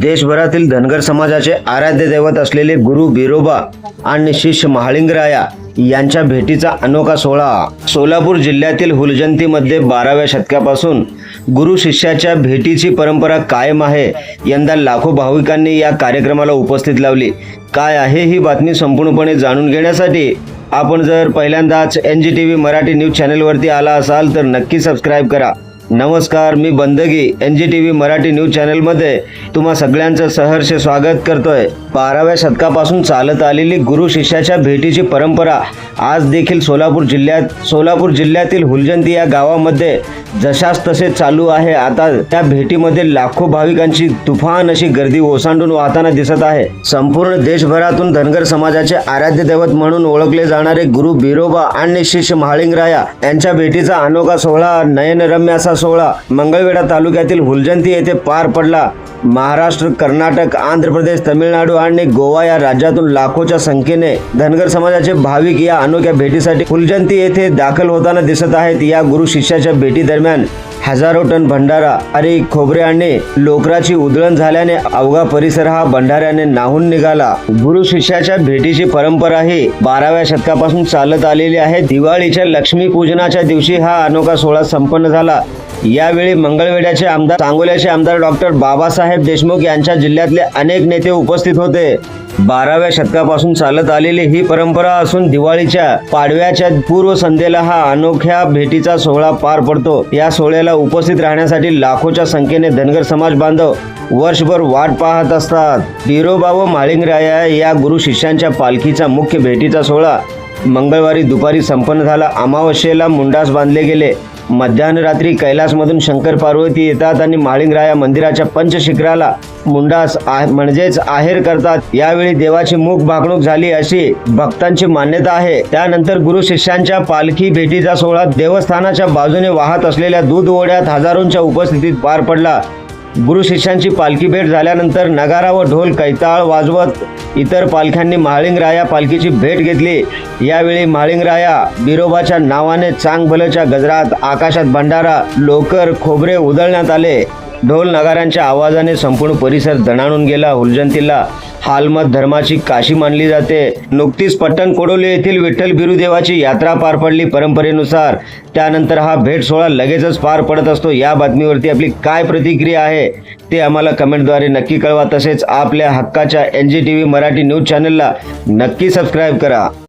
देशभरातील धनगर समाजाचे आराध्य दैवत असलेले गुरु बिरोबा आणि शिष्य महालिंगराया यांच्या भेटीचा अनोखा सोहळा. सोलापूर जिल्ह्यातील हुलजंतीमध्ये बाराव्या शतकापासून गुरु शिष्याच्या भेटीची परंपरा कायम आहे. यंदा लाखो भाविकांनी या कार्यक्रमाला उपस्थित लावली. काय आहे ही बातमी संपूर्णपणे जाणून घेण्यासाठी आपण जर पहिल्यांदाच N G T V Marathi news चॅनलवरती आला असाल तर नक्की सबस्क्राईब करा. नमस्कार मी Bandagi N G T V Marathi news चॅनलमध्ये तुम्हा सगळ्यांचं सहर्ष स्वागत करतोय. बाराव्या शतकापासून चालत आलेली गुरु शिष्याच्या भेटीची परंपरा आज देखील सोलापूर जिल्ह्यात सोलापूर जिल्ह्यातील हुलजंती या गावामध्ये जशास तसे चालू आहे. आता त्या भेटीमध्ये लाखो भाविकांची तुफान अशी गर्दी ओसांडून वाहताना दिसत आहे. संपूर्ण देशभरातून धनगर समाजाचे आराध्य दैवत म्हणून ओळखले जाणारे गुरु बिरोबा आणि शिष्य महालिंगराया यांच्या भेटीचा अनोखा सोहळा नयनरम्य असा सोहळा मंगळवेढा तालुक्यातील हुलजंती येथे पार पडला. महाराष्ट्र कर्नाटक आंध्र प्रदेश तमिळनाडू आणि गोवा या राज्यातून लाखोच्या संख्येने धनगर समाजाचे भाविक या अनोख्या भेटीसाठी फुलजंती येथे दाखल होताना दिसत आहेत. या गुरु शिष्याच्या भेटी दरम्यान हजारो टन भंडारा अरे खोबरे आणि लोकराची उधळण झाल्याने अवघा परिसर हा भंडाऱ्याने नाहून निघाला. गुरु शिष्याच्या भेटीची परंपरा ही बाराव्या शतकापासून चालत आलेली आहे. दिवाळीच्या लक्ष्मी पूजनाच्या दिवशी हा अनोखा सोहळा संपन्न झाला. यावेळी मंगळवेड्याचे आमदार सांगोल्याचे आमदार डॉक्टर बाबासाहेब देशमुख यांच्या जिल्ह्यातले अनेक नेते उपस्थित होते. बाराव्या शतकापासून चालत आलेली ही परंपरा असून दिवाळीच्या पाडव्याच्या पूर्व संध्येला हा अनोख्या भेटीचा सोहळा पार पडतो. या सोहळ्याला उपस्थित राहण्यासाठी लाखोच्या संख्येने धनगर समाज बांधव वर्षभर वाट पाहत असतात. बिरोबा व माळिंगराया या गुरु शिष्यांच्या पालखीचा मुख्य भेटीचा सोहळा मंगळवारी दुपारी संपन्न झाला. अमावस्येला मुंडास बांधले गेले. मध्यानरात्री कैलासमधून शंकर पार्वती येतात आणि माळिंगराया मंदिराच्या पंचशिखराला मुंडास म्हणजेच आहेर करतात. यावेळी देवाची मुख भाकणूक झाली अशी भक्तांची मान्यता आहे. त्यानंतर गुरु शिष्यांच्या पालखी भेटीचा सोहळा देवस्थानाच्या बाजूने वाहत असलेल्या दूध ओढ्यात हजारोंच्या उपस्थितीत पार पडला. गुरु शिष्यांची पालखी भेट झाल्यानंतर नगारा व ढोल कैताळ वाजवत इतर पालख्यांनी महाळिंगराया पालखीची भेट घेतली. यावेळी महाळिंगराया बिरोबाच्या नावाने चांगभलच्या गजरात आकाशात भंडारा लोकर खोबरे उधळण्यात आले. ढोल नगाऱ्यांच्या आवाजाने संपूर्ण परिसर दणाणून गेला. हुलजंतीला हालमत धर्माची काशी मानली जाते. नुकतीच पट्टण कोडोली येथील विठ्ठल बिरुदेवाची यात्रा पार पडली परंपरेनुसार. त्यानंतर हा भेट सोहळा लगेचच पार पडत असतो. या बातमीवरती आपली काय प्रतिक्रिया आहे ते आम्हाला कमेंटद्वारे नक्की कळवा. तसेच आपल्या हक्काच्या N G T V Marathi news चॅनलला नक्की सबस्क्राईब करा.